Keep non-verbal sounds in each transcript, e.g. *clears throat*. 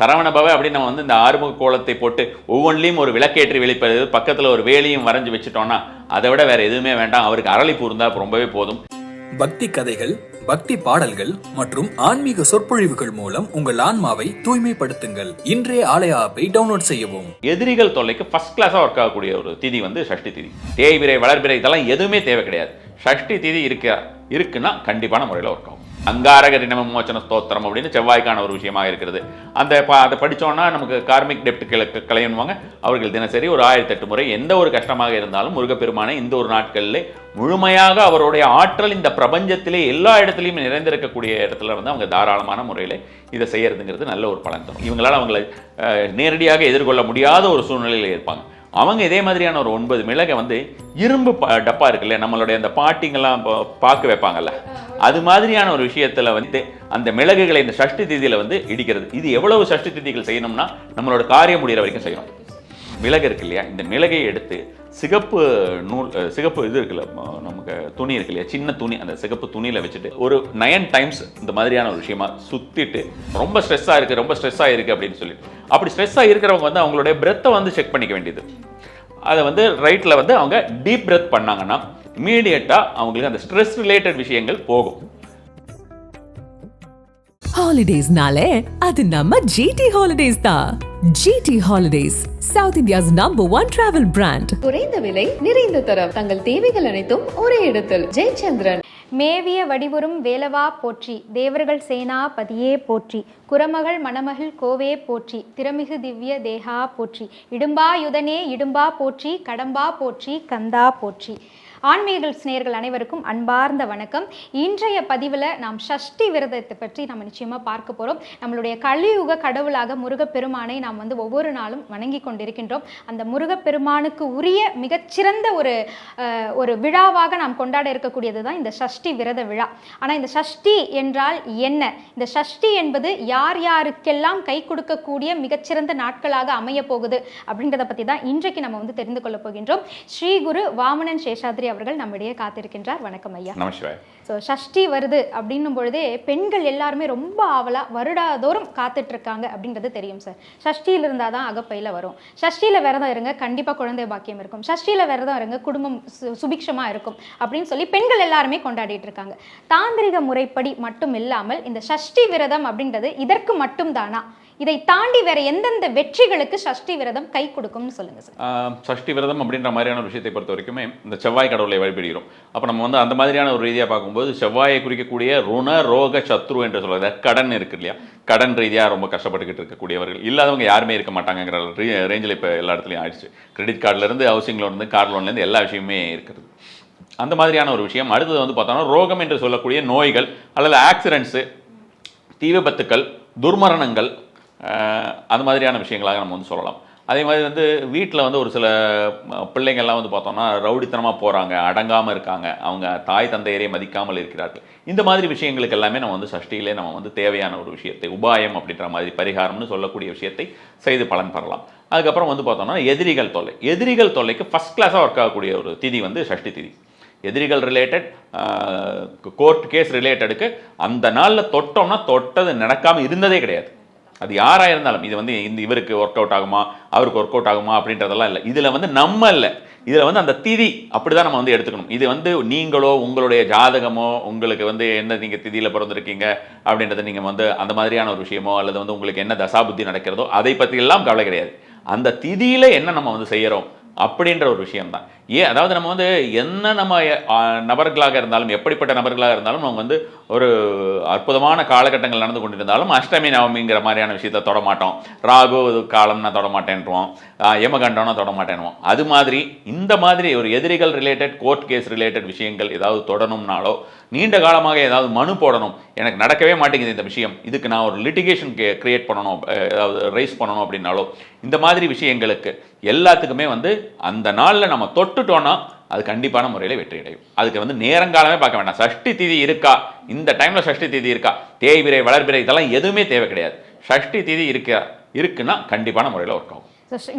சரவண பவ அப்படின்னு நம்ம வந்து இந்த ஆறுமுக கோலத்தை போட்டு ஒவ்வொன்றிலையும் ஒரு விளக்கேற்றி வெளிப்பது பக்கத்தில் ஒரு வேலையும் வரைஞ்சு வச்சுட்டோம்னா அதை விட வேற எதுவுமே வேண்டாம். அவருக்கு அரளிப்பூ இருந்தால் ரொம்பவே போதும். பக்தி கதைகள் பக்தி பாடல்கள் மற்றும் ஆன்மீக சொற்பொழிவுகள் மூலம் உங்கள் ஆன்மாவை தூய்மைப்படுத்துங்கள். இன்றைய ஆலய ஆப்பை டவுன்லோட் செய்யவும். எதிரிகள் தொல்லைக்கு ஃபர்ஸ்ட் கிளாஸாக ஒர்க் ஆகக்கூடிய ஒரு திதி வந்து சஷ்டி திதி. தேய்பிரை வளர்பிறை இதெல்லாம் எதுவுமே தேவை கிடையாது. சஷ்டி திதி இருக்க? இருக்குன்னா கண்டிப்பான முறையில் ஒர்க் ஆகும். அங்காரக தினம மோச்சன ஸ்தோத்திரம் அப்படின்னு செவ்வாய்க்கான ஒரு விஷயமாக இருக்கிறது. அந்த ப அதை படித்தோன்னா நமக்கு கார்மிக் டெப்ட் கிள கலையணுவாங்க அவர்கள் தினசரி ஒரு ஆயிரத்தி எட்டு முறை எந்த ஒரு கஷ்டமாக இருந்தாலும் முருகப்பெருமானை இந்த ஒரு நாட்களில் முழுமையாக அவருடைய ஆற்றல் இந்த பிரபஞ்சத்திலே எல்லா இடத்துலையும் நிறைந்திருக்கக்கூடிய இடத்துல வந்து அவங்க தாராளமான முறையில் இதை செய்யறதுங்கிறது நல்ல ஒரு பலன் தரும். இவங்களால் அவங்களை நேரடியாக எதிர்கொள்ள முடியாத ஒரு சூழ்நிலையில் இருப்பாங்க. அவங்க இதே மாதிரியான ஒரு ஒன்பது மிளகை வந்து இரும்பு டப்பா இருக்குல்ல நம்மளுடைய அந்த பாட்டிங்கெல்லாம் பா- பாக்கு வைப்பாங்கல்ல? அது மாதிரியான ஒரு விஷயத்துல வந்து அந்த மிளகுகளை இந்த சஷ்டி திதியில வந்து இடிக்கிறது. இது எவ்வளவு சஷ்டி திதிகள் செய்யணும்னா நம்மளோட காரியம் முடிகிற வரைக்கும் செய்யணும். மிளகு இருக்கு இல்லையா? இந்த மிளகை எடுத்து சிகப்பு நூல் சிகப்பு இது இருக்குல்ல நமக்கு துணி இருக்கு இல்லையா? சின்ன துணி அந்த சிகப்பு துணியில் வச்சுட்டு ஒரு நயன் டைம்ஸ் இந்த மாதிரியான ஒரு விஷயமா சுற்றிட்டு ரொம்ப ஸ்ட்ரெஸ்ஸாக இருக்கு ரொம்ப ஸ்ட்ரெஸ்ஸாக இருக்கு அப்படின்னு சொல்லிட்டு. அப்படி ஸ்ட்ரெஸ்ஸாக இருக்கிறவங்க வந்து அவங்களுடைய பிரெத்தை வந்து செக் பண்ணிக்க வேண்டியது. அதை வந்து ரைட்டில் வந்து அவங்க டீப் பிரெத் பண்ணாங்கன்னா இமீடியட்டாக அவங்களுக்கு அந்த ஸ்ட்ரெஸ் ரிலேட்டட் விஷயங்கள் போகும். ஹாலிடேஸ்னாலே அது நம்ம ஜிடி ஹாலிடேஸ் தான் GT holidays south India's number one travel brand குறைந்த விலை நிறைந்த தரம். தங்கள் தேவைகள் அனைத்தும் ஒரே இடத்தில். ஜெயச்சந்திரன். மேவிய வடிவுறும் வேலவா போற்றி. தேவர்கள் சேனாபதியே போற்றி. குரமகள் மணமகள் கோவே போற்றி. திறமிகு திவ்ய தேகா போற்றி. இடும்பா யுதனே இடும்பா போற்றி. கடம்பா போற்றி. கந்தா போற்றி. ஆன்மீக சிநேயர்கள் அனைவருக்கும் அன்பார்ந்த வணக்கம். இன்றைய பதிவில் நாம் சஷ்டி விரதத்தை பற்றி நம்ம நிச்சயமாக பார்க்க போகிறோம் நம்மளுடைய கலியுக கடவுளாக முருகப்பெருமானை நாம் வந்து ஒவ்வொரு நாளும் வணங்கி கொண்டிருக்கின்றோம். அந்த முருகப்பெருமானுக்கு உரிய மிகச்சிறந்த ஒரு ஒரு விழாவாக நாம் கொண்டாட இருக்கக்கூடியது தான் இந்த சஷ்டி விரத விழா. ஆனால் இந்த சஷ்டி என்றால் என்ன? இந்த சஷ்டி என்பது யார் யாருக்கெல்லாம் கை கொடுக்கக்கூடிய மிகச்சிறந்த நாட்களாக அமைய போகுது அப்படின்றத பற்றி தான் இன்றைக்கு நம்ம வந்து தெரிந்து கொள்ள போகின்றோம். ஸ்ரீ குரு வாமனன் சேஷாத்ரி அவர்கள் நம்மிடையே காத்திருக்கின்றார். வணக்கம் ஐயா. ஸோ சஷ்டி வருது அப்படின்னும் பொழுதே பெண்கள் எல்லாருமே ரொம்ப ஆவலாக வருடாதோறும் காத்துட்டு இருக்காங்க அப்படின்றது தெரியும் சார் சஷ்டியில் இருந்தால் தான் அகப்பையில் வரும். சஷ்டியில் விரதம் இருங்க கண்டிப்பாக குழந்தை பாக்கியம் இருக்கும். சஷ்டியில் விரதம் இருங்க குடும்பம் சுபிக்ஷமாக இருக்கும் அப்படின்னு சொல்லி பெண்கள் எல்லாருமே கொண்டாடிட்டு இருக்காங்க தாந்திரிக முறைப்படி மட்டும் இல்லாமல் இந்த சஷ்டி விரதம் அப்படின்றது இதற்கு மட்டும் தானா? இதை தாண்டி வேற எந்தெந்த வெற்றிகளுக்கு சஷ்டி விரதம் கை கொடுக்கும்னு சொல்லுங்க சார்? சஷ்டி விரதம் அப்படின்ற மாதிரியான ஒரு விஷயத்தை பொறுத்த வரைக்குமே இந்த செவ்வாய் கடவுளை வழிபடுகிறோம். அப்போ நம்ம வந்து அந்த மாதிரியான ஒரு ரீதியாக பார்க்கும்போது செவ்வாயை குறிக்கக்கூடிய ருண ரோக சத்ரு என்று சொல்றது கடன் இருக்கு இல்லையா? கடன் ரீதியாக ரொம்ப கஷ்டப்பட்டுக்கிட்டு இருக்கக்கூடியவர்கள். இல்லாதவங்க யாருமே இருக்க மாட்டாங்கங்கிற ரேஞ்சில் இப்போ எல்லா இடத்துலையும் ஆயிடுச்சு. கிரெடிட் கார்டுலேருந்து ஹவுசிங் லோன்லேருந்து கார் லோன்லேருந்து எல்லா விஷயமே இருக்கிறது அந்த மாதிரியான ஒரு விஷயம். அடுத்தது வந்து பார்த்தோம்னா ரோகம் என்று சொல்லக்கூடிய நோய்கள் அல்லது ஆக்சிடென்ட்ஸு தீ விபத்துக்கள் துர்மரணங்கள் அந்த அது மாதிரியான விஷயங்களாக நம்ம வந்து சொல்லலாம். அதே மாதிரி வந்து வீட்டில் வந்து ஒரு சில பிள்ளைங்கள்லாம் வந்து பார்த்தோம்னா ரவுடித்தனமாக போகிறாங்க அடங்காமல் இருக்காங்க. அவங்க தாய் தந்தையரை மதிக்காமல் இருக்கிறார்கள். இந்த மாதிரி விஷயங்களுக்கு எல்லாமே நம்ம வந்து சஷ்டியிலே நம்ம வந்து தேவையான ஒரு விஷயத்தை உபாயம் அப்படின்ற மாதிரி பரிகாரம்னு சொல்லக்கூடிய விஷயத்தை செய்து பலன் பெறலாம். அதுக்கப்புறம் வந்து பார்த்தோம்னா எதிரிகள் தொல்லை. எதிரிகள் தொல்லைக்கு ஃபஸ்ட் கிளாஸாக ஒர்க் ஆகக்கூடிய ஒரு திதி வந்து சஷ்டி திதி. எதிரிகள் ரிலேட்டட் கோர்ட் கேஸ் ரிலேட்டடுக்கு அந்த நாளில் தொட்டோம்னா தொட்டது நடக்காமல் இருந்ததே கிடையாது. அது யாராக இருந்தாலும் இது வந்து இந்த இவருக்கு ஒர்க் அவுட் ஆகுமா அவருக்கு ஒர்க் அவுட் ஆகுமா அப்படின்றதெல்லாம் இல்லை. இதில் வந்து நம்ம இல்லை. இதில் வந்து அந்த திதி அப்படி தான் நம்ம வந்து எடுத்துக்கணும். இது வந்து நீங்களோ உங்களுடைய ஜாதகமோ உங்களுக்கு வந்து என்ன நீங்கள் திதியில் பிறந்திருக்கீங்க அப்படின்றத நீங்கள் வந்து அந்த மாதிரியான ஒரு விஷயமோ அல்லது வந்து உங்களுக்கு என்ன தசாபுத்தி நடக்கிறதோ அதை பற்றியெல்லாம் கவலை கிடையாது. அந்த திதியில் என்ன நம்ம வந்து செய்கிறோம் அப்படின்ற ஒரு விஷயம்தான். ஏன்? அதாவது நம்ம வந்து என்ன நம்ம நபர்களாக இருந்தாலும் எப்படிப்பட்ட நபர்களாக இருந்தாலும் நம்ம வந்து ஒரு அற்புதமான காலகட்டங்கள் நடந்து கொண்டிருந்தாலும் அஷ்டமி நவமிங்கிற மாதிரியான விஷயத்தை தொடமாட்டோம் ராகு காலம்னா தொடமாட்டேன்றோம் யமகண்டம்னா தொட மாட்டேன்வோம் அது மாதிரி இந்த மாதிரி ஒரு எதிரிகள் ரிலேட்டட் கோர்ட் கேஸ் ரிலேட்டட் விஷயங்கள் ஏதாவது தொடணும்னாலோ நீண்ட காலமாக ஏதாவது மனு போடணும். எனக்கு நடக்கவே மாட்டேங்குது இந்த விஷயம். இதுக்கு நான் ஒரு லிட்டிகேஷன் கிரியேட் பண்ணணும் ஏதாவது ரைஸ் பண்ணணும் அப்படின்னாலோ இந்த மாதிரி விஷயங்களுக்கு எல்லாத்துக்குமே வந்து அந்த நாளில் நம்ம தொட்டுட்டோன்னா அது கண்டிப்பான முறையில் வெற்றி அடையும் அதுக்கு வந்து நேரங்காலமே பார்க்க வேண்டாம். சஷ்டி திதி இருக்கா? இந்த டைமில் சஷ்டி திதி இருக்கா? தேய்பிரை வளர்பிறை இதெல்லாம் எதுவுமே தேவை கிடையாது. சஷ்டி திதி இருக்கா? இருக்குன்னா கண்டிப்பான முறையில் ஒர்க் ஆகும்.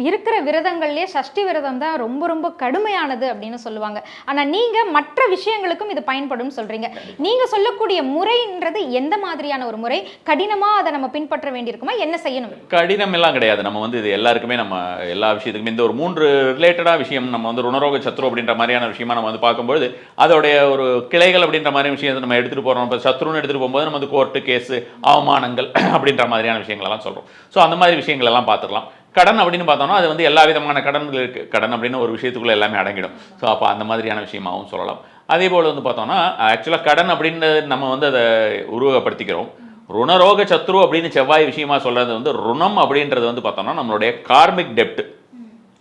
இருக்கிற விரதங்கள்லயே சஷ்டி விரதம் தான் ரொம்ப ரொம்ப கடுமையானது அப்படின்னு சொல்லுவாங்க. ஆனா நீங்க மற்ற விஷயங்களுக்கும் இது பயன்படும் சொல்றீங்க. நீங்க சொல்லக்கூடிய முறைன்றது எந்த மாதிரியான ஒரு முறை? கடினமா அதை நம்ம பின்பற்ற வேண்டியிருக்குமா? என்ன செய்யணும்? கடினம் எல்லாம் கிடையாது. நம்ம வந்து இது எல்லாருக்குமே நம்ம எல்லா விஷயத்துக்குமே இந்த ஒரு மூன்று ரிலேட்டடா விஷயம் நம்ம வந்து ருணரோக சத்ரு அப்படின்ற மாதிரியான விஷயமா நம்ம வந்து பார்க்கும்போது அதோடைய ஒரு கிளைகள் அப்படின்ற மாதிரி விஷயத்தை நம்ம எடுத்துட்டு போறோம். இப்போ சத்ருன்னு எடுத்துட்டு போகும்போது நம்ம வந்து கோர்ட்டு கேஸ் அவமானங்கள் *clears throat* அப்படின்ற மாதிரியான விஷயங்கள் எல்லாம் சொல்றோம். ஸோ அந்த மாதிரி விஷயங்கள் எல்லாம் பார்த்துக்கலாம். கடன் அப்படின்னு பார்த்தோம்னா அது வந்து எல்லா விதமான கடன்கள் இருக்கு. கடன் அப்படின்னு ஒரு விஷயத்துக்குள்ள எல்லாமே அடங்கிடும். ஸோ அப்போ அந்த மாதிரியான விஷயமாகவும் சொல்லலாம். அதே போல் வந்து பார்த்தோம்னா ஆக்சுவலாக கடன் அப்படின்னு நம்ம வந்து அதை உருவகப்படுத்திக்கிறோம். ருணரோக சத்ரு அப்படின்னு செவ்வாய் விஷயமா சொல்றது வந்து ருணம் அப்படின்றது வந்து பார்த்தோம்னா நம்மளுடைய கார்மிக் டெப்ட்.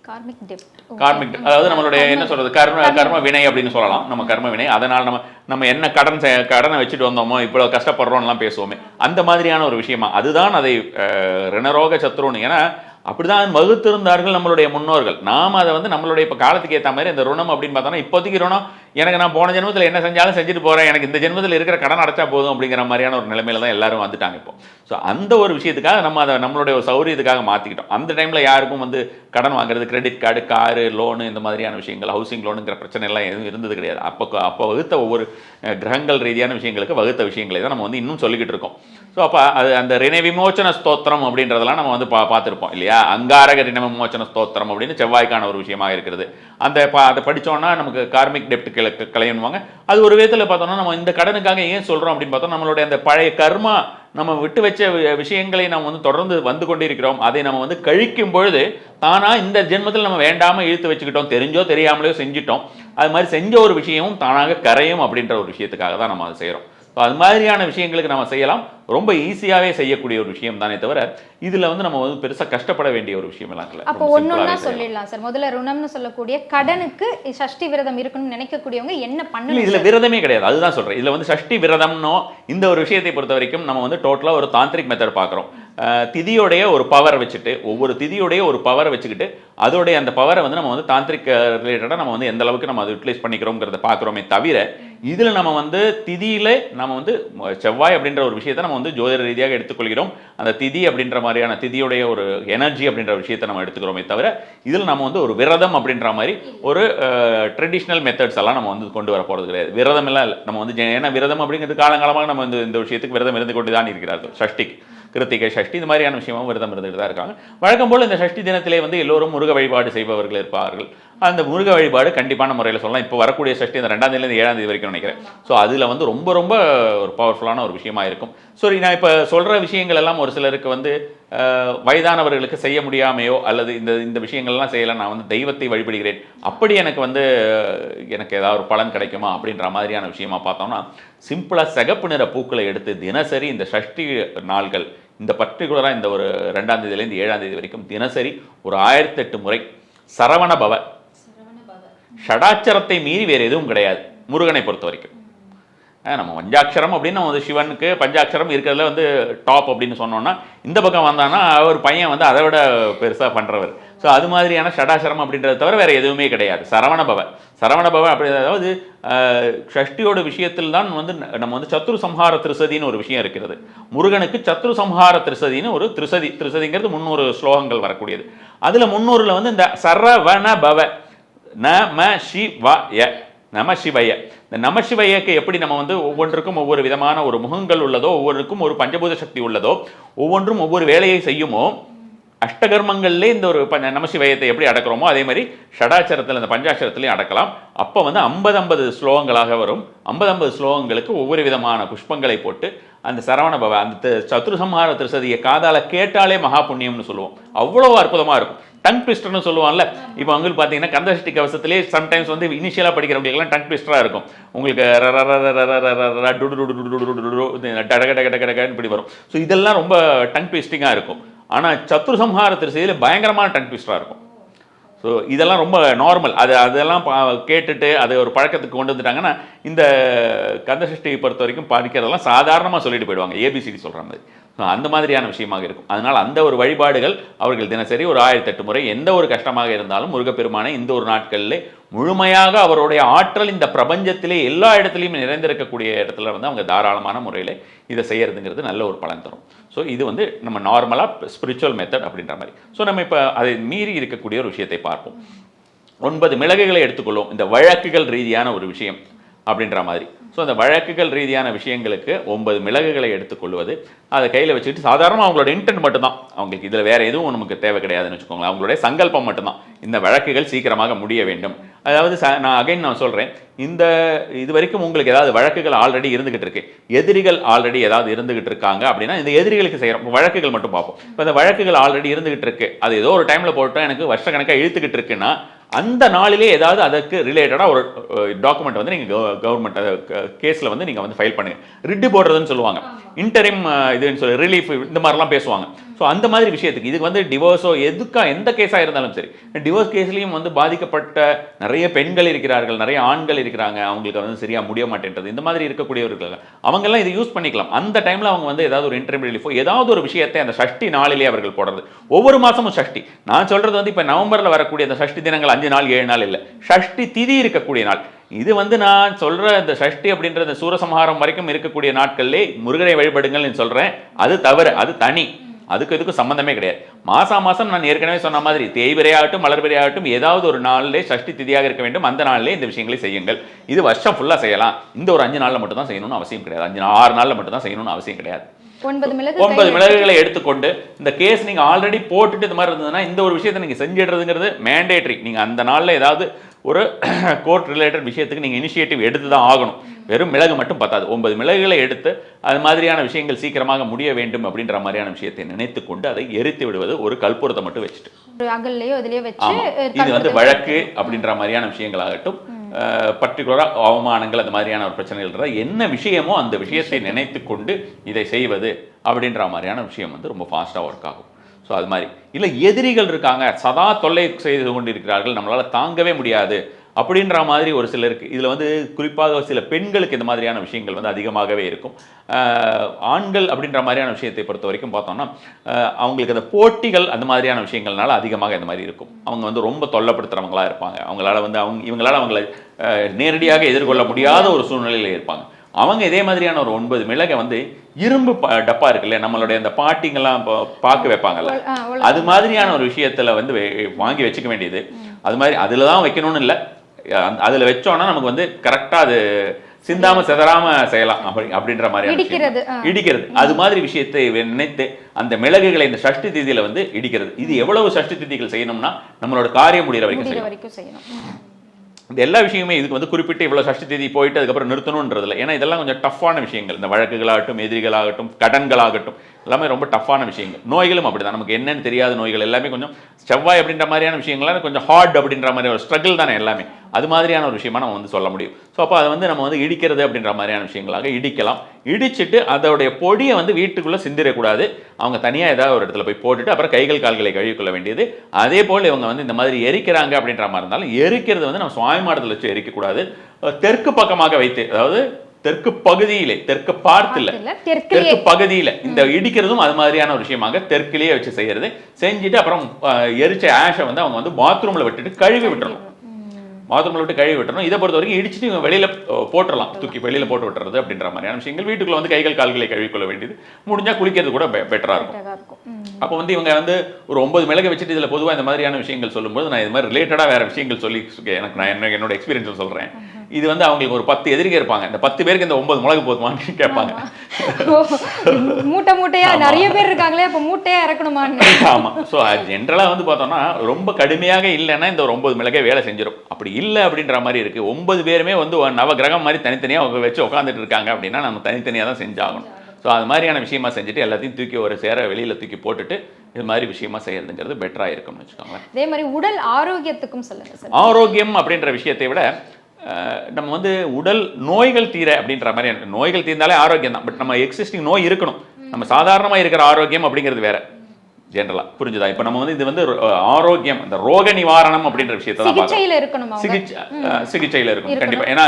கார்மிக் டெப்ட். அதாவது நம்மளுடைய என்ன சொல்றது? கர்ம கர்ம வினை அப்படின்னு சொல்லலாம். நம்ம கர்ம வினை. அதனால நம்ம நம்ம என்ன கடன் கடனை வச்சுட்டு வந்தோமோ இவ்வளவு கஷ்டப்படுறோம்லாம் பேசுவோமே. அந்த மாதிரியான ஒரு விஷயமா. அதுதான் அதை ரிணரோக சத்ருன்னு. ஏன்னா அப்படிதான் வகுத்திருந்தார்கள் நம்மளுடைய முன்னோர்கள். நாம் அதை வந்து நம்மளுடைய இப்போ காலத்துக்கு ஏற்ற மாதிரி இந்த ருணம் அப்படின்னு பார்த்தோம்னா இப்போதைக்கு ருணம் எனக்கு நான் போன ஜென்மத்தில் என்ன செஞ்சாலும் செஞ்சுட்டு போகிறேன் எனக்கு இந்த ஜென்மத்தில் இருக்கிற கடன் அடைச்சா போதும் அப்படிங்கிற மாதிரியான ஒரு நிலைமையில தான் எல்லாரும் வந்துட்டாங்க இப்போ. ஸோ அந்த ஒரு விஷயத்துக்காக நம்ம அதை நம்மளுடைய ஒரு சௌரியத்துக்காக மாற்றிக்கிட்டோம் அந்த டைமில் யாருக்கும் வந்து கடன் வாங்குறது கிரெடிட் கார்டு காரு லோனு இந்த மாதிரியான விஷயங்கள் ஹவுசிங் லோனுங்கிற பிரச்சனை எல்லாம் எதுவும் இருந்தது கிடையாது. அப்போ அப்போ வகுத்த ஒவ்வொரு கிரகங்கள் ரீதியான விஷயங்களுக்கு வகுத்த விஷயங்களை தான் நம்ம வந்து இன்னும் சொல்லிக்கிட்டு இருக்கோம். ஸோ அப்போ அது அந்த ரிண விமோச்சன ஸ்தோத்திரம் அப்படின்றதெல்லாம் நம்ம வந்து பா பார்த்துருப்போம் இல்லையா? அங்காரக ரிண விமோச்சன ஸ்தோத்திரம் அப்படின்னு செவ்வாய்க்கான ஒரு விஷயமா இருக்கிறது. அந்த பா அதை படித்தோன்னா நமக்கு கார்மிக் டெப்ட் கிள கலையணுவாங்க அது ஒரு விதத்தில் பார்த்தோம்னா நம்ம இந்த கடனுக்காக ஏன் சொல்கிறோம் அப்படின்னு பார்த்தோம் நம்மளுடைய அந்த பழைய கர்மா நம்ம விட்டு வச்ச வி- விஷயங்களை நம்ம வந்து தொடர்ந்து வந்து கொண்டிருக்கிறோம். அதை நம்ம வந்து கழிக்கும் பொழுது தானாக இந்த ஜென்மத்தில் நம்ம வேண்டாமல் இழுத்து வச்சுக்கிட்டோம். தெரிஞ்சோ தெரியாமலையோ செஞ்சிட்டோம். அது மாதிரி செஞ்ச ஒரு விஷயமும் தானாக கரையும் அப்படின்ற ஒரு விஷயத்துக்காக தான் நம்ம அதை செய்கிறோம் ஸோ அது மாதிரியான விஷயங்களுக்கு நம்ம செய்யலாம். ரொம்ப ஈஸியாகவே செய்யக்கூடிய ஒரு விஷயம் தானே தவிர இதில் வந்து நம்ம வந்து பெருசாக கஷ்டப்பட வேண்டிய ஒரு விஷயம் எல்லாம் இல்லை. அப்போ செய்யலாம். சொல்லிடலாம் சார். முதல்ல ருணம்னு சொல்லக்கூடிய கடனுக்கு சஷ்டி விரதம் இருக்கணும்னு நினைக்கக்கூடியவங்க என்ன பண்ணணும் இதுல விரதமே கிடையாது. அதுதான் சொல்றேன். இதுல வந்து சஷ்டி விரதம்னோ இந்த ஒரு விஷயத்தை பொறுத்த வரைக்கும் நம்ம வந்து டோட்டலா ஒரு தாந்திரிக் மெத்தட் பார்க்குறோம். திதியோடைய ஒரு பவர் வச்சுட்டு ஒவ்வொரு திதியோடைய ஒரு பவரை வச்சுக்கிட்டு அதோடைய அந்த பவரை வந்து நம்ம வந்து தாந்திரிக் ரிலேட்டடாக நம்ம வந்து எந்த அளவுக்கு நம்ம அதை யூட்டிலைஸ் பண்ணிக்கிறோங்கிறத பார்க்குறோமே தவிர இதில் நம்ம வந்து திதியில் நம்ம வந்து செவ்வாய் அப்படின்ற ஒரு விஷயத்தை நம்ம வந்து ஜோதிட ரீதியாக எடுத்துக்கொள்கிறோம். அந்த திதி அப்படின்ற மாதிரியான திதியுடைய ஒரு எனர்ஜி அப்படின்ற விஷயத்தை நம்ம எடுத்துக்கிறோமே தவிர இதில் நம்ம வந்து ஒரு விரதம் அப்படின்ற மாதிரி ஒரு ட்ரெடிஷ்னல் மெத்தட்ஸ் எல்லாம் நம்ம வந்து கொண்டு வர போகிறது கிடையாது. விரதம் எல்லாம் இல்லை. நம்ம வந்து ஏன்னா விரதம் அப்படிங்கிறது காலங்காலமாக நம்ம இந்த இந்த விஷயத்துக்கு விரதம் இருந்து கொண்டு தான் இருக்கிறார்கள். சஷ்டிக்கு கிருத்திகை சஷ்டி இந்த மாதிரியான விஷயமும் விரதம் இருந்துகிட்டு தான் இருக்காங்க. வழக்கம் போல் இந்த சஷ்டி தினத்திலே வந்து எல்லோரும் முருக வழிபாடு செய்பவர்கள் இருப்பார்கள். அந்த முருக வழிபாடு கண்டிப்பான முறையில் சொல்லலாம். இப்போ வரக்கூடிய சஷ்டி இந்த ரெண்டாம் தேதியிலேருந்து ஏழாம் தேதி வரைக்கும் நினைக்கிறேன். ஸோ அதில் வந்து ரொம்ப ரொம்ப ஒரு பவர்ஃபுல்லான ஒரு விஷயமா இருக்கும். சரி நான் இப்போ சொல்கிற விஷயங்கள் எல்லாம் ஒரு சிலருக்கு வந்து வயதானவர்களுக்கு செய்ய முடியாமையோ அல்லது இந்த இந்த விஷயங்கள்லாம் செய்யலை நான் வந்து தெய்வத்தை வழிபடுகிறேன். அப்படி எனக்கு வந்து எனக்கு ஏதாவது ஒரு பலன் கிடைக்குமா அப்படின்ற மாதிரியான விஷயமா பார்த்தோம்னா சிம்பிளாக சிகப்பு நிற பூக்களை எடுத்து தினசரி இந்த சஷ்டி நாள்கள் இந்த பர்டிகுலராக இந்த ஒரு ரெண்டாம் தேதியிலேருந்து ஏழாம் தேதி வரைக்கும் தினசரி ஒரு ஆயிரத்தெட்டு முறை சரவண பவ ஷடாட்சரத்தை மீறி வேறு எதுவும் கிடையாது. முருகனை பொறுத்த வரைக்கும். நம்ம பஞ்சாட்சரம் அப்படின்னு நம்ம வந்து சிவனுக்கு பஞ்சாட்சரம் இருக்கிறதுல வந்து டாப் அப்படின்னு சொன்னோம்னா இந்த பக்கம் வந்தான்னா அவர் பையன் வந்து அதை விட பெருசாக பண்ணுறவர் ஸோ அது மாதிரியான ஷடாட்சரம் அப்படின்றத தவிர வேறு எதுவுமே கிடையாது. சரவணபவ சரவணபவ சரவண அப்படி அதாவது ஷஷ்டியோட விஷயத்தில் தான் வந்து நம்ம வந்து சத்ரு சம்ஹார திருசதின்னு ஒரு விஷயம் இருக்கிறது. முருகனுக்கு சத்ரு சம்ஹார திருசதின்னு ஒரு திருசதி. திருசதிங்கிறது முந்நூறு ஸ்லோகங்கள் வரக்கூடியது. அதில் முந்நூறில் வந்து இந்த ந ம ஷி நம ய நம சிவய. இந்த நம சிவயக்கு எப்படி நம்ம வந்து ஒவ்வொன்றுக்கும் ஒவ்வொரு விதமான ஒரு முகங்கள் உள்ளதோ ஒவ்வொன்றுக்கும் ஒரு பஞ்சபூத சக்தி உள்ளதோ ஒவ்வொன்றும் ஒவ்வொரு வேலையை செய்யுமோ அஷ்டகர்மங்கள்லே இந்த ஒரு ப நமசிவயத்தை எப்படி அடக்கிறோமோ அதே மாதிரி ஷடாச்சரத்தில் இந்த பஞ்சாட்சரத்துலையும் அடக்கலாம். அப்போ வந்து ஐம்பது ஐம்பது ஸ்லோகங்களாக வரும். ஐம்பது ஐம்பது ஸ்லோகங்களுக்கு ஒவ்வொரு விதமான புஷ்பங்களை போட்டு அந்த சரவண பவ அந்த சத்ருசம்ஹார திருசதியை காதால கேட்டாலே மகா புண்ணியம்னு சொல்லுவோம். அவ்வளோ அற்புதமாக இருக்கும். டங் ட்விஸ்டர்னு சொல்லுவாங்கல்ல இப்போ உங்களுக்கு பார்த்தீங்கன்னா கந்தசஷ்டி கவசத்திலே சம்டைம்ஸ் வந்து இனிஷியலாக படிக்கிறவங்களுக்குலாம் டங் ட்விஸ்டராக இருக்கும் உங்களுக்கு டக டக டக டகன்னு இப்படி வரும் ஸோ இதெல்லாம் ரொம்ப டங் ட்விஸ்டிங்காக இருக்கும் ஆனால் சத்ரு சம்ஹார திருசையில் பயங்கரமான டங் ட்விஸ்டராக இருக்கும் ஸோ இதெல்லாம் ரொம்ப நார்மல் அது அதெல்லாம் கேட்டுட்டு அதை ஒரு பழக்கத்துக்கு கொண்டு வந்துட்டாங்கன்னா இந்த கந்தசஷ்டியை பொறுத்த வரைக்கும் படிக்கிறதெல்லாம் சாதாரணமாக சொல்லிட்டு போயிடுவாங்க ஏபிசிடி சொல்கிற மாதிரி அந்த மாதிரியான விஷயமாக இருக்கும். அதனால் அந்த ஒரு வழிபாடுகள் அவர்கள் தினசரி ஒரு ஆயிரத்தெட்டு முறை எந்த ஒரு கஷ்டமாக இருந்தாலும் முருகப்பெருமானை இந்த ஒரு நாட்களில் முழுமையாக அவருடைய ஆற்றல் இந்த பிரபஞ்சத்திலே எல்லா இடத்துலையும் நிறைந்திருக்கக்கூடிய இடத்துல வந்து அவங்க தாராளமான முறையில் இதை செய்யறதுங்கிறது நல்ல ஒரு பலன் தரும். ஸோ இது வந்து நம்ம நார்மலாக ஸ்பிரிச்சுவல் மெத்தட் அப்படின்ற மாதிரி. ஸோ நம்ம இப்போ அதை மீறி இருக்கக்கூடிய ஒரு விஷயத்தை பார்ப்போம். ஒன்பது மிளகுகளை எடுத்துக்கொள்வோம். இந்த வழக்குகள் ரீதியான ஒரு விஷயம். அப்படின்ற மாதிரி. ஸோ அந்த வழக்குகள் ரீதியான விஷயங்களுக்கு ஒன்பது மிளகுகளை எடுத்துக்கொள்வது அதை கையில் வச்சுக்கிட்டு சாதாரணமாக அவங்களோட இன்டென்ட் மட்டும்தான். அவங்களுக்கு இதில் வேறு எதுவும் நமக்கு தேவை கிடையாதுன்னு வச்சுக்கோங்களேன். அவங்களுடைய சங்கல்பம் மட்டும்தான். இந்த வழக்குகள் சீக்கிரமாக முடிய வேண்டும். அதாவது ச- நான் அகைன் நான் சொல்கிறேன் இந்த இது வரைக்கும் உங்களுக்கு ஏதாவது வழக்குகள் ஆல்ரெடி இருந்துகிட்டு இருக்கு. எதிரிகள் ஆல்ரெடி ஏதாவது இருந்துகிட்டு இருக்காங்க அப்படின்னா இந்த எதிரிகளுக்கு செய்கிறோம் வழக்குகள் மட்டும் பார்ப்போம். இப்போ இந்த வழக்குகள் ஆல்ரெடி இருந்துகிட்டு இருக்கு. அது ஏதோ ஒரு டைமில் போட்டோம் எனக்கு வருஷக்கணக்காக இழுத்துக்கிட்டு இருக்குன்னா அந்த நாளிலே ஏதாவது அதற்கு ரிலேட்டடாக ஒரு டாக்குமெண்ட் வந்து நீங்கள் கவர்மெண்ட் கேஸில் வந்து நீங்கள் வந்து ஃபைல் பண்ணுங்க. ரிட்டு போடுறதுன்னு சொல்லுவாங்க. இன்டரிம் இதுன்னு சொல்லி ரிலீஃப் இந்த மாதிரிலாம் பேசுவாங்க. ஸோ அந்த மாதிரி விஷயத்துக்கு இதுக்கு வந்து டிவோர்ஸோ எதுக்கா எந்த கேஸாக இருந்தாலும் சரி டிவோர்ஸ் கேஸ்லையும் வந்து பாதிக்கப்பட்ட நிறைய பெண்கள் இருக்கிறார்கள் நிறைய ஆண்கள் இருக்கிறாங்க அவங்களுக்கு வந்து சரியாக முடிய மாட்டேன்றது இந்த மாதிரி இருக்கக்கூடியவர்கள் அவங்கெல்லாம் இதை யூஸ் பண்ணிக்கலாம். அந்த டைமில் அவங்க வந்து ஏதாவது ஒரு இன்டர்ம் ரிலீஃபோ ஏதாவது ஒரு விஷயத்தை அந்த சஷ்டி நாளிலே அவர்கள் போடுறது. ஒவ்வொரு மாதமும் சஷ்டி. நான் சொல்கிறது வந்து இப்போ நவம்பரில் வரக்கூடிய அந்த சஷ்டி தினங்கள் அஞ்சு நாள் ஏழு நாள் இல்லை. சஷ்டி திதி இருக்கக்கூடிய நாள். இது வந்து நான் சொல்ற இந்த சஷ்டி அப்படின்ற இந்த சூரசம்ஹாரம் வரைக்கும் இருக்கக்கூடிய நாட்கள்லே முருகனை வழிபடுங்கள்னு சொல்றேன். அது தவறு அது தனி. அதுக்கு இதுக்கு சம்பந்தமே கிடையாது. மாசா மாசம் நான் ஏற்கனவே சொன்ன மாதிரி தேய்பிரையாகட்டும் மலர்பிரையாகட்டும் ஏதாவது ஒரு நாளிலே சஷ்டி திதியாக இருக்க வேண்டும். அந்த நாளிலே இந்த விஷயங்களை செய்யுங்கள். இது வருஷம் ஃபுல்லா செய்யலாம். இந்த ஒரு அஞ்சு நாள்ல மட்டும் தான் செய்யணும்னு அவசியம் கிடையாது. அஞ்சு ஆறு நாள்ல மட்டும் தான் செய்யணும்னு அவசியம் கிடையாது. ஒன்பது மிளகுகளை எடுத்துக்கொண்டு இந்த கேஸ் நீங்க ஆல்ரெடி போட்டுட்டு இந்த மாதிரி இருந்ததுன்னா இந்த ஒரு விஷயத்தை நீங்க செஞ்சிடுறதுங்கிறது மேண்டேட்ரி நீங்க அந்த நாள்ல ஏதாவது ஒரு *clears throat* கோர்ட் ரிலேட்டட் விஷயத்துக்கு நீங்க இனிஷியேட்டிவ் எடுத்து தான் ஆகணும். வெறும் மிளகு மட்டும் பத்தாது. ஒன்பது மிளகுகளை எடுத்து அது மாதிரியான விஷயங்கள் சீக்கிரமாக முடிய வேண்டும் அப்படின்ற மாதிரியான விஷயத்தை நினைத்து கொண்டு அதை எரித்து விடுவது ஒரு கற்பூரத்தை மட்டும் வச்சுட்டு. இது வந்து வழக்கு அப்படின்ற மாதிரியான விஷயங்களாகட்டும் பர்டிகுலரா அவமானங்கள் அந்த மாதிரியான ஒரு பிரச்சனைகள் இருந்தால் என்ன விஷயமோ அந்த விஷயத்தை நினைத்து கொண்டு இதை செய்வது அப்படின்ற மாதிரியான விஷயம் வந்து ரொம்ப ஃபாஸ்ட்டாக ஒர்க் ஆகும். ஸோ அது மாதிரி. இல்லை எதிரிகள் இருக்காங்க. சதா தொல்லை செய்து கொண்டிருக்கிறார்கள். நம்மளால் தாங்கவே முடியாது. அப்படின்ற மாதிரி ஒரு சிலருக்கு இதில் வந்து குறிப்பாக சில பெண்களுக்கு இந்த மாதிரியான விஷயங்கள் வந்து அதிகமாகவே இருக்கும். ஆண்கள் அப்படின்ற மாதிரியான விஷயத்தை பொறுத்த வரைக்கும் பார்த்தோம்னா அவங்களுக்கு அந்த போட்டிகள் அந்த மாதிரியான விஷயங்கள்னால அதிகமாக இந்த மாதிரி இருக்கும். அவங்க வந்து ரொம்ப தொல்லைப்படுத்துகிறவங்களாக இருப்பாங்க. அவங்களால வந்து அவங்க இவங்களால அவங்களை நேரடியாக எதிர்கொள்ள முடியாத ஒரு சூழ்நிலையில் இருப்பாங்க. அவங்க இதே மாதிரியான ஒரு ஒன்பது மிளகை வந்து இரும்பு டப்பா இருக்குல்ல நம்மளுடைய அந்த பாட்டிங்கெல்லாம் பா- பாக்கு வைப்பாங்கல்ல. அது மாதிரியான ஒரு விஷயத்துல வந்து வாங்கி வச்சுக்க வேண்டியது. அது மாதிரி அதுல தான் வைக்கணும்னு இல்லை. அதுல வச்சோம்னா நமக்கு வந்து கரெக்டா அது சிந்தாம சிதறாம செய்யலாம். அப்படி அப்படின்ற விஷயம். இடிக்கிறது. இடிக்கிறது. அது மாதிரி விஷயத்தை நினைத்து அந்த மிளகுகளை இந்த சஷ்டி திதியில வந்து இடிக்கிறது. இது எவ்வளவு சஷ்டி திதிகள் செய்யணும்னா நம்மளோட காரியம் முடிகிற வரைக்கும் செய்யணும். இந்த எல்லா விஷயமே இதுக்கு வந்து குறிப்பிட்டு இவ்வளவு சஷ்டி தேதி போயிட்டு அதுக்கப்புறம் நிறுத்தணுன்றதில்ல. ஏன்னா இதெல்லாம் கொஞ்சம் டஃப்பான விஷயங்கள். இந்த வழக்குகளாகட்டும் எதிரிகளாகட்டும் கடன்களாகட்டும். எல்லாமே ரொம்ப டஃப்பான விஷயங்கள். நோய்களும் அப்படி தான் நமக்கு என்னென்னு தெரியாத நோய்கள் எல்லாமே கொஞ்சம் செவ்வாய் அப்படின்ற மாதிரியான விஷயங்கள்லாம் கொஞ்சம் ஹார்ட் அப்படின்ற மாதிரி ஒரு ஸ்ட்ரகிள் தானே எல்லாமே. அது மாதிரியான ஒரு விஷயமா நம்ம வந்து சொல்ல முடியும். ஸோ அப்போ அதை வந்து நம்ம வந்து இடிக்கிறது அப்படின்ற மாதிரியான விஷயங்களாக இடிக்கலாம். இடிச்சிட்டு அதோடைய பொடியை வந்து வீட்டுக்குள்ளே சிந்திடக்கூடாது. அவங்க தனியாக ஏதாவது ஒரு இடத்துல போய் போட்டுட்டு அப்புறம் கைகள் கால்களை கழுவிக்கொள்ள வேண்டியது. அதே போல் இவங்க வந்து இந்த மாதிரி எரிக்கிறாங்க அப்படின்ற மாதிரி இருந்தாலும் எரிக்கிறது வந்து நம்ம சுவாமி மாடத்தில் வச்சு எரிக்கக்கூடாது. தெற்கு பக்கமாக வைத்து அதாவது தெற்கு பகுதியிலே தெற்கு பார்த்துல. தெற்கு பகுதியில. இந்த இடிக்கிறதும் அது மாதிரியான ஒரு விஷயமாக தெற்கிலேயே வச்சு செய்யறது. செஞ்சுட்டு அப்புறம் எரிச்ச ஆஷை வந்து அவங்க வந்து பாத்ரூம்ல விட்டுட்டு கழுவி விட்டுறணும். பாத்ரூம்ல விட்டு கழுவி விட்டுறணும். இதை பொறுத்த வரைக்கும் இடிச்சுட்டு இவங்க வெளியில அஹ், போட்டுறலாம். தூக்கி வெளியில போட்டு விட்டுறது அப்படின்ற மாதிரியான விஷயங்கள். வீட்டுக்குள்ள வந்து கைகள் கால்களை கழுவிக்கொள்ள வேண்டியது. முடிஞ்சா குளிக்கிறது கூட பெட்டரா இருக்கும். அப்போ வந்து இவங்க வந்து ஒரு ஒன்பது மிளகு வச்சுட்டு இதில் பொதுவாக இந்த மாதிரியான விஷயங்கள் சொல்லும்போது நான் இது மாதிரி ரிலேட்டடாக வேற விஷயங்கள் சொல்லி எனக்கு நான் என்ன என்னோட எக்ஸ்பீரியன்ஸ் சொல்கிறேன் இது வந்து அவங்களுக்கு ஒரு பத்து எதிரிகை இருப்பாங்க. இந்த பத்து பேருக்கு இந்த ஒன்பது மிளகு போதுமான்னு கேட்பாங்க. மூட்டை மூட்டையா நிறைய பேர் இருக்காங்களே அப்ப மூட்டையா இறக்கணுமான்னு? ஆமாம் ஸோ ஜென்ரலாக வந்து பார்த்தோம்னா ரொம்ப கடுமையாக இல்லைன்னா இந்த ஒரு ஒன்பது மிளகே வேலை செஞ்சிடும் அப்படி இல்லை அப்படின்ற மாதிரி இருக்குது ஒன்பது பேருமே வந்து ஒரு நவகிரகம் மாதிரி தனித்தனியாக வச்சு உட்காந்துட்டு இருக்காங்க அப்படின்னா நம்ம தனித்தனியாக தான் செஞ்சாகணும். ஸோ அது மாதிரியான விஷயமா செஞ்சுட்டு எல்லாத்தையும் தூக்கி ஒரு சேர வெளியில் தூக்கி போட்டுட்டு இது மாதிரி விஷயமா செய்யறதுங்கிறது பெட்டராக இருக்கும்னு வச்சுக்கோங்களேன். அதே மாதிரி உடல் ஆரோக்கியத்துக்கும் சொல்லுங்க ஆரோக்கியம் அப்படின்ற விஷயத்தை விட நம்ம வந்து உடல் நோய்கள் தீர அப்படின்ற மாதிரி நோய்கள் தீர்ந்தாலே ஆரோக்கியம் தான். பட் நம்ம எக்ஸிஸ்டிங் நோய் இருக்கணும். நம்ம சாதாரணமாக இருக்கிற ஆரோக்கியம் அப்படிங்கிறது வேற. ஜென்ரலா புரிஞ்சுதா? இப்போ நம்ம வந்து இது வந்து ஆரோக்கியம் இந்த ரோக நிவாரணம் அப்படின்ற விஷயத்தை தான் பார்க்கணும் சிகிச்சை சிகிச்சையில இருக்கும் இருக்கணும். கண்டிப்பா. ஏன்னா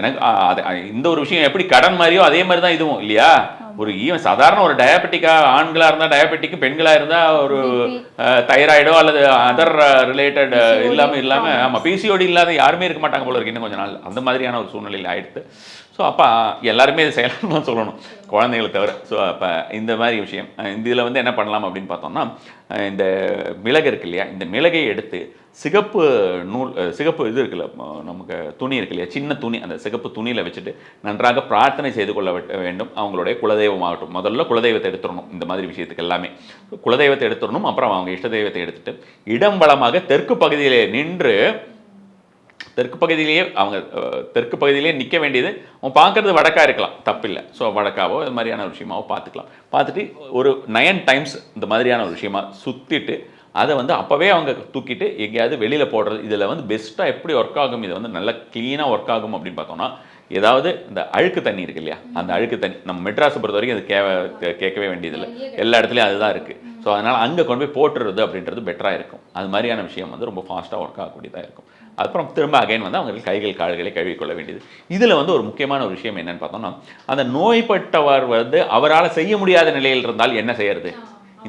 எனக்கு அது இந்த ஒரு விஷயம் எப்படி கடன் மாதிரியோ அதே மாதிரி தான் இதுவும் இல்லையா? ஒரு ஈவன் சாதாரண ஒரு டயபெட்டிக்கா ஆண்களா இருந்தா டயபெட்டிக் பெண்களா இருந்தா ஒரு தைராய்டோ அல்லது அதர் ரிலேட்டட் இல்லாம இல்லாம ஆமா. பிசிஓடி இல்லாத யாருமே இருக்க மாட்டாங்க போல இருக்கு இன்னும் கொஞ்ச நாள் அந்த மாதிரியான ஒரு சூழ்நிலையில் ஆயிடுத்து. ஸோ அப்போ எல்லாருமே இது செய்யலாம்னு தான் சொல்லணும். குழந்தைகளை தவிர. ஸோ அப்போ இந்த மாதிரி விஷயம் இந்த இதில் வந்து என்ன பண்ணலாம் அப்படின்னு பார்த்தோம்னா இந்த மிளகு இருக்கு இல்லையா? இந்த மிளகை எடுத்து சிகப்பு நூல் சிகப்பு இது இருக்குல்ல நமக்கு துணி இருக்கு இல்லையா? சின்ன துணி அந்த சிகப்பு துணியில் வச்சுட்டு நன்றாக பிரார்த்தனை செய்து கொள்ள வேண்டும். அவங்களுடைய குலதெய்வம் ஆகட்டும் முதல்ல குலதெய்வத்தை எடுத்துடணும். இந்த மாதிரி விஷயத்துக்கு எல்லாமே. குலதெய்வத்தை எடுத்துடணும். அப்புறம் அவங்க இஷ்ட தெய்வத்தை எடுத்துட்டு இடம் வளமாக தெற்கு பகுதியிலே நின்று தெற்கு பகுதியிலேயே அவங்க தெற்கு பகுதியிலேயே நிற்க வேண்டியது அவன் பார்க்கறது வடக்கா இருக்கலாம் தப்பில்லை. ஸோ வடக்காவோ இது மாதிரியான ஒரு விஷயமாவோ பார்த்துக்கலாம். பார்த்துட்டு ஒரு நயன் டைம்ஸ் இந்த மாதிரியான ஒரு விஷயமா சுற்றிட்டு அதை வந்து அப்போவே அவங்க தூக்கிட்டு எங்கேயாவது வெளியில் போடுறது இதில் வந்து பெஸ்ட்டாக எப்படி ஒர்க் ஆகும் இது வந்து நல்லா க்ளீனாக ஒர்க் ஆகும் அப்படின்னு பார்த்தோம்னா ஏதாவது இந்த அழுக்கு தண்ணி இருக்கு இல்லையா? அந்த அழுக்கு தண்ணி நம்ம மெட்ராஸை பொறுத்த வரைக்கும் அது கே கேட்கவே வேண்டியதில்லை. எல்லா இடத்துலையும் அதுதான் இருக்குது ஸோ அதனால் அங்கே கொண்டு போய் போட்டுறது அப்படின்றது பெட்டராக இருக்கும். அது மாதிரியான விஷயம் வந்து ரொம்ப ஃபாஸ்ட்டாக ஒர்க் ஆகக்கூடியதாக இருக்கும். அப்புறம் திரும்ப அகைன் வந்து அவங்களுக்கு கைகள் கால்களை கழுவிக்கொள்ள வேண்டியது. இதில் வந்து ஒரு முக்கியமான ஒரு விஷயம் என்னென்னு பார்த்தோம்னா அந்த நோய்பட்டவர் வந்து அவரால் செய்ய முடியாத நிலையில் இருந்தால் என்ன செய்யறது?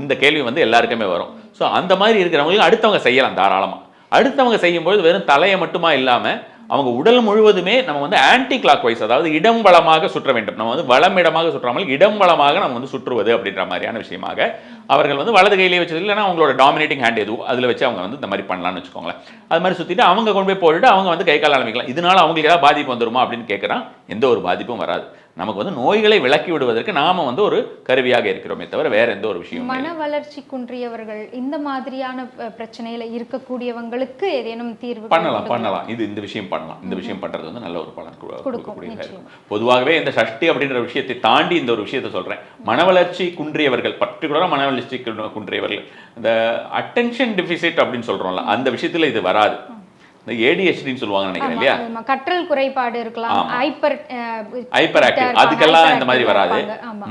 இந்த கேள்வி வந்து எல்லாருக்குமே வரும். ஸோ அந்த மாதிரி இருக்கிறவங்களுக்கு அடுத்தவங்க செய்யலாம் தாராளமாக அடுத்தவங்க செய்யும்போது வெறும் தலையை மட்டுமா இல்லாமல் அவங்க உடல் முழுவதுமே நம்ம வந்து ஆன்டி கிளாக் வைஸ் அதாவது இடம் வளமாக சுற்ற வேண்டும். நம்ம வந்து வளமிடமாக சுற்றாமல் இடம் வளமாக நம்ம வந்து சுற்றுவது அப்படின்ற மாதிரியான விஷயமாக அவர்கள் வந்து வலது கையிலே வச்சது இல்லைன்னா அவங்களோட டாமினேட்டிங் ஹேண்ட் எதுவும் அதில் வச்சு அவங்க வந்து இந்த மாதிரி பண்ணலாம்னு வச்சுக்கோங்களேன். அது மாதிரி சுற்றிட்டு அவங்க கொண்டு போய் போட்டுட்டு அவங்க வந்து கை கால் ஆரம்பிக்கலாம் இதனால் அவங்களுக்கு ஏதாவது பாதிப்பு வந்துருமா அப்படின்னு கேட்குறான் எந்த ஒரு பாதிப்பும் வராது. நமக்கு வந்து நோய்களை விலக்கி விடுவதற்கு நாம வந்து ஒரு கருவியாக இருக்கிறோமே தவிர வேற எந்த ஒரு விஷயமும் இல்லை. மன வளர்ச்சி குன்றியவர்கள் இந்த மாதிரியான பிரச்சனையில இருக்கக்கூடியவங்களுக்கு ஏதேனும் தீர்வு பண்ணலாம் பண்ணலாம். இது இந்த விஷயம் பண்ணலாம். இந்த விஷயம் பண்றது வந்து நல்ல ஒரு பலன் கு- கொடுக்கும், கொடுக்கக்கூடியதா நிச்சயம். இருக்கும் பொதுவாகவே இந்த சஷ்டி அப்படின்ற விஷயத்தை தாண்டி இந்த ஒரு விஷயத்தை சொல்றேன். மனவளர்ச்சி குன்றியவர்கள் பர்டிகுலரா மனவளர்ச்சி குன்- குன்றியவர்கள் இந்த அட்டென்ஷன் டெபிசிட் அப்படின்னு சொல்றோம்ல அந்த விஷயத்துல இது வராது. இந்த ஏடிஹெச்டின்னு சொல்லுவாங்க நினைக்கிறேன் இல்லையா. கற்றல் குறைபாடு இருக்கலாம். ஹைப்பர் ஹைப்பர் ஆக்டிவ் அதுக்கெல்லாம் இந்த மாதிரி வராது.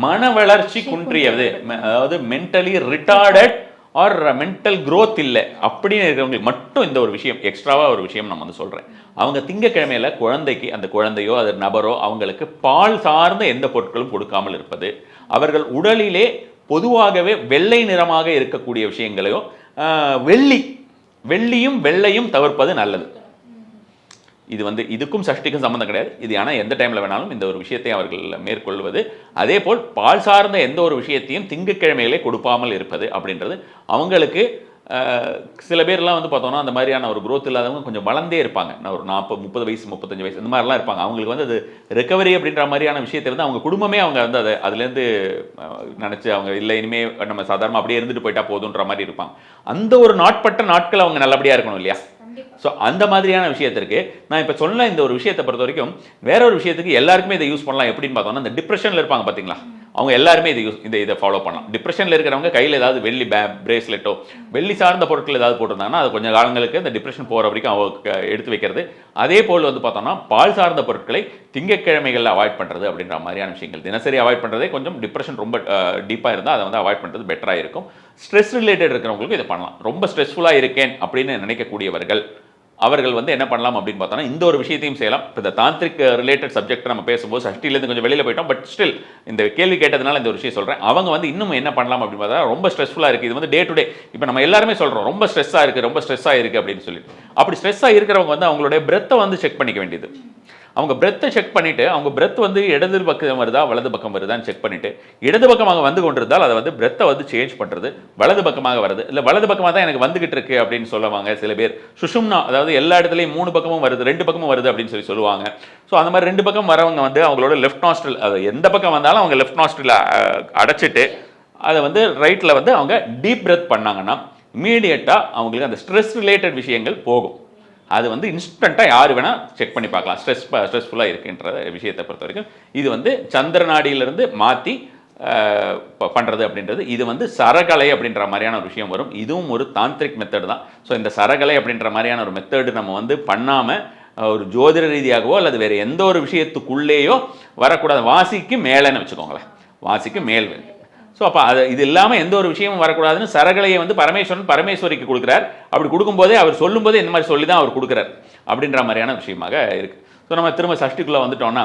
மன வளர்ச்சி குன்றியது. அதாவது mentally retarded or mental growth இல்லை. அப்படின்னு இருக்கிறவங்களுக்கு மட்டும் இந்த ஒரு விஷயம் எக்ஸ்ட்ராவா ஒரு விஷயம் நான் வந்து சொல்றேன். அவங்க திங்கக்கிழமையில குழந்தைக்கு அந்த குழந்தையோ அது நபரோ அவங்களுக்கு பால் சார்ந்த எந்த பொருட்களும் கொடுக்காமல் இருப்பது அவர்கள் உடலிலே பொதுவாகவே வெள்ளை நிறமாக இருக்கக்கூடிய விஷயங்களையோ ஆஹ், வெள்ளி வெள்ளியும் வெள்ளையும் தவிர்ப்பது நல்லது. இது வந்து இதுக்கும் சஷ்டிக்கும் சம்மந்தம் கிடையாது. இது ஆனால் எந்த டைமில் வேணாலும் இந்த ஒரு விஷயத்தை அவர்கள் மேற்கொள்வது. அதே போல் பால் சார்ந்த எந்த ஒரு விஷயத்தையும் திங்கட்கிழமையிலே கொடுப்பாமல் இருப்பது அப்படின்றது. அவங்களுக்கு சில பேர்லாம் வந்து பார்த்தோம்னா அந்த மாதிரியான ஒரு growth இல்லாதவங்க கொஞ்சம் வளர்ந்தே இருப்பாங்க. நான் ஒரு நாற்பது முப்பது வயசு முப்பத்தஞ்சு வயசு இந்த மாதிரிலாம் இருப்பாங்க. அவங்களுக்கு வந்து அது ரெக்கவரி அப்படின்ற மாதிரியான விஷயத்தை வந்து அவங்க குடும்பமே அவங்க வந்து அதை அதுலேருந்து நினச்சி அவங்க இல்லை இனிமே நம்ம சாதாரணமாக அப்படியே இருந்துட்டு போயிட்டா போதுன்ற மாதிரி இருப்பாங்க. அந்த ஒரு நாட்பட்ட நாட்கள் அவங்க நல்லபடியாக இருக்கணும் இல்லையா? ஸோ அந்த மாதிரியான விஷயத்திற்கு நான் இப்போ சொன்ன இந்த ஒரு விஷயத்தை பொறுத்த வரைக்கும் வேற ஒரு விஷயத்துக்கு எல்லாருக்குமே இதை யூஸ் பண்ணலாம். எப்படின்னு பார்த்தோம்னா இந்த டிப்ரெஷனில் இருப்பாங்க பார்த்தீங்களா அவங்க எல்லாருமே இதை யூஸ் இந்த இதை ஃபாலோ பண்ணலாம். டிப்ரெஷனில் இருக்கிறவங்க கையில் ஏதாவது வெள்ளி பே பிரேஸ்லெட்டோ வெள்ளி சார்ந்த பொருட்கள் ஏதாவது போட்டிருந்தாங்கன்னா அது கொஞ்சம் காலங்களுக்கு இந்த டிப்ரெஷன் போகிற வரைக்கும் அவங்க எடுத்து வைக்கிறது. அதே போல் வந்து பார்த்தோம்னா பால் சார்ந்த பொருட்களை திங்கட்கிழமைகளில் அவாய்ட் பண்ணுறது அப்படின்ற மாதிரியான விஷயங்கள். தினசரி அவாய்ட் பண்ணுறதே கொஞ்சம் டிப்ரெஷன் ரொம்ப டீப்பாக இருந்தால் அதை வந்து அவாய்ட் பண்ணுறது பெட்டராக இருக்கும். ஸ்ட்ரெஸ் ரிலேட்டட் இருக்கிறவங்களுக்கு இதை பண்ணலாம். ரொம்ப ஸ்ட்ரெஸ்ஃபுல்லாக இருக்கேன் அப்படின்னு நினைக்கக்கூடியவர்கள் அவர்கள் வந்து என்ன பண்ணலாம் அப்படின்னு பார்த்தோம்னா இந்த ஒரு விஷயத்தையும் செய்யலாம். இப்போ இந்த தாந்திரிக் ரிலேட்டட் சப்ஜெக்ட் நம்ம பேசும்போது சஷ்டிலேருந்து கொஞ்சம் வெளியில் போயிட்டோம். பட் ஸ்டில் இந்த கேள்வி கேட்டதுனால இந்த ஒரு விஷயம் சொல்கிறேன் அவங்க வந்து இன்னும் என்ன பண்ணலாம் அப்படின்னு பார்த்தா ரொம்ப ஸ்ட்ரெஸ்ஃபுல்லாக இருக்குது இது வந்து டே டு டே இப்போ நம்ம எல்லாருமே சொல்கிறோம் ரொம்ப ஸ்ட்ரெஸ்ஸாக இருக்குது ரொம்ப ஸ்ட்ரெஸ்ஸாக இருக்குது அப்படின்னு சொல்லிட்டு. அப்படி ஸ்ட்ரெஸ்ஸாக இருக்கிறவங்க வந்து அவங்களுடைய பிரெத்தை வந்து செக் பண்ணிக்க வேண்டியது. அவங்க பிரெத்தை செக் பண்ணிவிட்டு அவங்க பிரெத் வந்து இடது பக்கம் வருதா வலது பக்கம் வருதான்னு செக் பண்ணிவிட்டு இடது பக்கமாக வந்து கொண்டிருந்தால் அதை வந்து பிரெத்தை வந்து சேஞ்ச் பண்ணுறது வலது பக்கமாக வருது. இல்லை வலது பக்கமாக தான் எனக்கு வந்துகிட்டு இருக்கு அப்படின்னு சொல்லுவாங்க சில பேர். சுஷும்னா அதாவது எல்லா இடத்துலையும் மூணு பக்கமும் வருது ரெண்டு பக்கமும் வருது அப்படின்னு சொல்லி சொல்லுவாங்க. ஸோ அந்த மாதிரி ரெண்டு பக்கம் வரவங்க வந்து அவங்களோட லெஃப்ட் நாஸ்ட்ரல் அது எந்த பக்கம் வந்தாலும் அவங்க லெஃப்ட் நாஸ்ட்ரில் அடைச்சிட்டு அதை வந்து ரைட்டில் வந்து அவங்க டீப் பிரெத் பண்ணாங்கன்னா இமீடியட்டாக அவங்களுக்கு அந்த ஸ்ட்ரெஸ் ரிலேட்டட் விஷயங்கள் போகும். அது வந்து இன்ஸ்டண்ட்டாக யார் வேணால் செக் பண்ணி பார்க்கலாம். ஸ்ட்ரெஸ் ஸ்ட்ரெஸ்ஃபுல்லாக இருக்குன்ற விஷயத்தை பொறுத்த வரைக்கும் இது வந்து சந்திர நாடியிலிருந்து மாற்றி பண்ணுறது அப்படின்றது இது வந்து சரகலை அப்படின்ற மாதிரியான ஒரு விஷயம் வரும். இதுவும் ஒரு தாந்திரிக் மெத்தட் தான். ஸோ இந்த சரகலை அப்படின்ற மாதிரியான ஒரு மெத்தடு நம்ம வந்து பண்ணாமல் ஒரு ஜோதிட ரீதியாகவோ அல்லது வேறு எந்த ஒரு விஷயத்துக்குள்ளேயோ வரக்கூடாது. வாசிக்கு மேலேன்னு வச்சுக்கோங்களேன். வாசிக்கு மேல் ஸோ அப்போ அது இது இல்லாமல் எந்த ஒரு விஷயமும் வரக்கூடாதுன்னு சரகலையை வந்து பரமேஸ்வரன் பரமேஸ்வரிக்கு கொடுக்குறார். அப்படி கொடுக்கும்போதே அவர் சொல்லும்போதே இந்த மாதிரி சொல்லி தான் அவர் கொடுக்குறார். அப்படின்ற மாதிரியான விஷயமாக இருக்குது ஸோ நம்ம திரும்ப சஷ்டிக்குள்ளே வந்துட்டோம்னா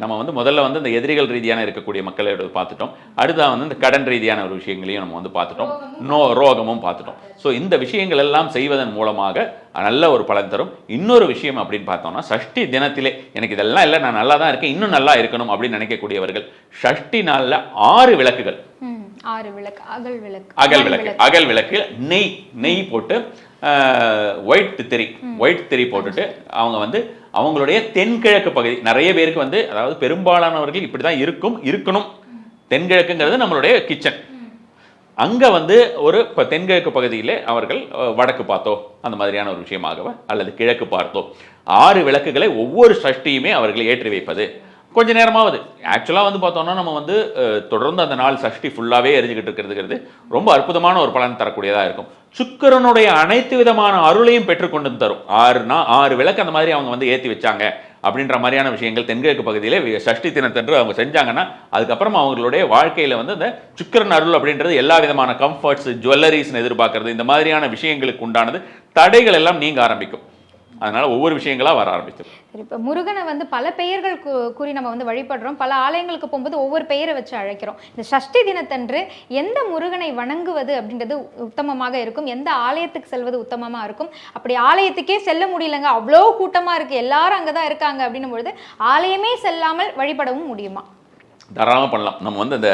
நம்ம வந்து முதல்ல வந்து இந்த எதிரிகள் ரீதியான இருக்கக்கூடிய மக்களோட பார்த்துட்டோம். அடுத்தா வந்து இந்த கடன் ரீதியான ஒரு விஷயங்களையும் நம்ம வந்து பார்த்துட்டோம். நோ ரோகமும் பார்த்துட்டோம். ஸோ இந்த விஷயங்கள் எல்லாம் செய்வதன் மூலமாக நல்ல ஒரு பலன் தரும். இன்னொரு விஷயம் அப்படின்னு பார்த்தோம்னா சஷ்டி தினத்திலே எனக்கு இதெல்லாம் இல்லை நான் நல்லா தான் இருக்கேன் இன்னும் நல்லா இருக்கணும் அப்படின்னு நினைக்கக்கூடியவர்கள் சஷ்டி நாளில் ஆறு விளக்குகள். ஆறு விளக்கு. அகல் விளக்கு அகல் விளக்கு. அகல் விளக்கு நெய் நெய் போட்டு ஒயிட் திரி ஒயிட் திரி போட்டுட்டு அவங்க வந்து அவங்களுடைய தென்கிழக்கு பகுதி நிறைய பேருக்கு வந்து அதாவது பெரும்பாலானவர்கள் இப்படி தான் இருக்கும் இருக்கணும். தென்கிழக்குங்கிறது நம்மளுடைய கிச்சன். அங்க வந்து ஒரு இப்போ தென்கிழக்கு பகுதியில் அவர்கள் வடக்கு பார்த்தோ அந்த மாதிரியான ஒரு விஷயமாகவோ அல்லது கிழக்கு பார்த்தோ ஆறு விளக்குகளை ஒவ்வொரு சஷ்டியுமே அவர்கள் ஏற்றி வைப்பது. கொஞ்ச நேரமாவது. ஆக்சுவலாக வந்து பார்த்தோம்னா நம்ம வந்து தொடர்ந்து அந்த நாள் சஷ்டி ஃபுல்லாகவே எரிஞ்சுக்கிட்டு இருக்கிறதுங்கிறது ரொம்ப அற்புதமான ஒரு பலன் தரக்கூடியதாக இருக்கும். சுக்கிரனுடைய அனைத்து விதமான அருளையும் பெற்றுக்கொண்டு தரும். ஆறுனா ஆறு விளக்கு அந்த மாதிரி அவங்க வந்து ஏற்றி வச்சாங்க அப்படின்ற மாதிரியான விஷயங்கள் தென்கிழக்கு பகுதியிலே சஷ்டி தினத்தன்று அவங்க செஞ்சாங்கன்னா அதுக்கப்புறம் அவங்களுடைய வாழ்க்கையில் வந்து அந்த சுக்கிரன் அருள் அப்படின்றது எல்லா விதமான கம்ஃபர்ட்ஸ் ஜுவல்லரிஸ்னு எதிர்பார்க்கறது இந்த மாதிரியான விஷயங்களுக்கு உண்டானது தடைகள் எல்லாம் நீங்க ஆரம்பிக்கும். அதனால ஒவ்வொரு விஷயங்களா வர ஆரம்பிச்சிடும் இப்போ முருகனை வந்து பல பெயர்கள் கூறி நம்ம வந்து வழிபடுறோம். பல ஆலயங்களுக்கு போகும்போது ஒவ்வொரு பெயரை வச்சு அழைக்கிறோம். இந்த சஷ்டி தினத்தன்று எந்த முருகனை வணங்குவது அப்படின்றது உத்தமமாக இருக்கும். எந்த ஆலயத்துக்கு செல்வது உத்தமமா இருக்கும். அப்படி ஆலயத்துக்கே செல்ல முடியலங்க. அவ்வளோ கூட்டமா இருக்கு. எல்லாரும் அங்கே தான் இருக்காங்க அப்படின்னும் பொழுது ஆலயமே செல்லாமல் வழிபடவும் முடியுமா? தாராளமாக பண்ணலாம். நம்ம வந்து அந்த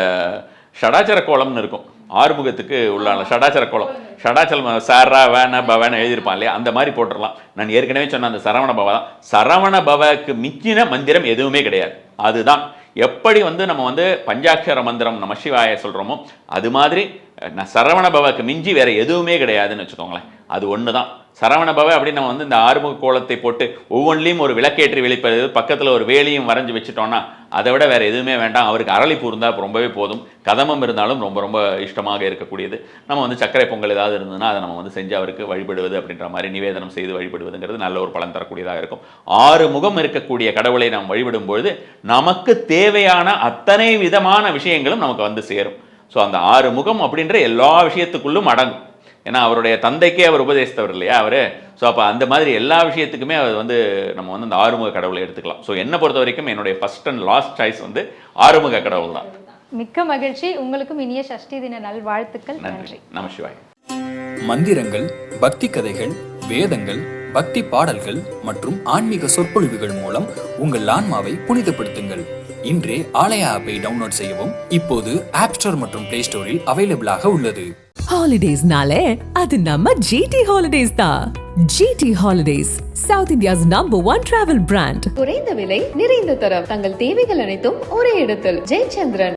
ஷடாச்சர கோலம்னு இருக்கும். ஆறுமுகத்துக்கு உள்ளான ஷடாச்சல கோலம். ஷடாச்சலம் சர வேண பவன எழுதியிருப்பான் இல்லையா? அந்த மாதிரி போட்டுடலாம். நான் ஏற்கனவே சொன்ன அந்த சரவண பவ தான். சரவண பவக்கு மிஞ்சின மந்திரம் எதுவுமே கிடையாது. அதுதான். எப்படி வந்து நம்ம வந்து பஞ்சாட்சர மந்திரம் நம்ம சிவாய சொல்கிறோமோ அது மாதிரி நான் சரவண பவக்கு மிஞ்சி வேறு எதுவுமே கிடையாதுன்னு வச்சுக்கோங்களேன். அது ஒன்று தான் சரவணபவ அப்படின்னு நம்ம வந்து இந்த ஆறுமுக கோலத்தை போட்டு ஒவ்வொன்றிலையும் ஒரு விளக்கேற்றி வெளிப்படுது. பக்கத்தில் ஒரு வேலியும் வரைஞ்சி வச்சுட்டோன்னா அதை விட வேறு எதுவுமே வேண்டாம். அவருக்கு அரளிப்பூ இருந்தால் ரொம்பவே போதும். கதமம் இருந்தாலும் ரொம்ப ரொம்ப இஷ்டமாக இருக்கக்கூடியது. நம்ம வந்து சர்க்கரை பொங்கல் ஏதாவது இருந்ததுன்னா அதை நம்ம வந்து செஞ்சு அவருக்கு வழிபடுவது அப்படின்ற மாதிரி நிவேதனம் செய்து வழிபடுவதுங்கிறது நல்ல ஒரு பலன் தரக்கூடியதாக இருக்கும். ஆறு முகம் இருக்கக்கூடிய கடவுளை நாம் வழிபடும் பொழுது நமக்கு தேவையான அத்தனை விதமான விஷயங்களும் நமக்கு வந்து சேரும். ஸோ அந்த ஆறு முகம் அப்படின்ற எல்லா விஷயத்துக்குள்ளும் அடங்கும். ஏன்னா அவருடைய தந்தைக்கே அவர் உபதேசித்தவர் இல்லையா அவர்? ஸோ அப்போ அந்த மாதிரி எல்லா விஷயத்துக்குமே அவர் வந்து நம்ம வந்து அந்த ஆறுமுக கடவுளை எடுத்துக்கலாம். ஸோ என்னை பொறுத்த வரைக்கும் என்னுடைய ஃபர்ஸ்ட் அண்ட் லாஸ்ட் சாய்ஸ் வந்து ஆறுமுக கடவுள் தான். மிக்க மகிழ்ச்சி. உங்களுக்கும் இனிய சஷ்டி தின நல்வாழ்த்துக்கள் நன்றி. நம சிவாய். மந்திரங்கள் பக்தி கதைகள் வேதங்கள் பக்தி பாடல்கள் மற்றும் ஆன்மீக சொற்பொழிவுகள் மூலம் உங்கள் ஆன்மாவை புனிதப்படுத்துங்கள். இன்றே ஆலய ஆப்பை டவுன்லோட் செய்யவும் இப்போது ஆப் ஸ்டோர் மற்றும் பிளே ஸ்டோரில் அவைலபிளாக உள்ளது. ஹாலிடேஸ்னாலே அது நம்ம ஜிடி ஹாலிடேஸ் தான் GT holidays south India's number one travel brand குறைந்த விலை நிறைந்த தரம். தங்கள் தேவைகள் அனைத்தும் ஒரே இடத்தில். ஜெயச்சந்திரன்.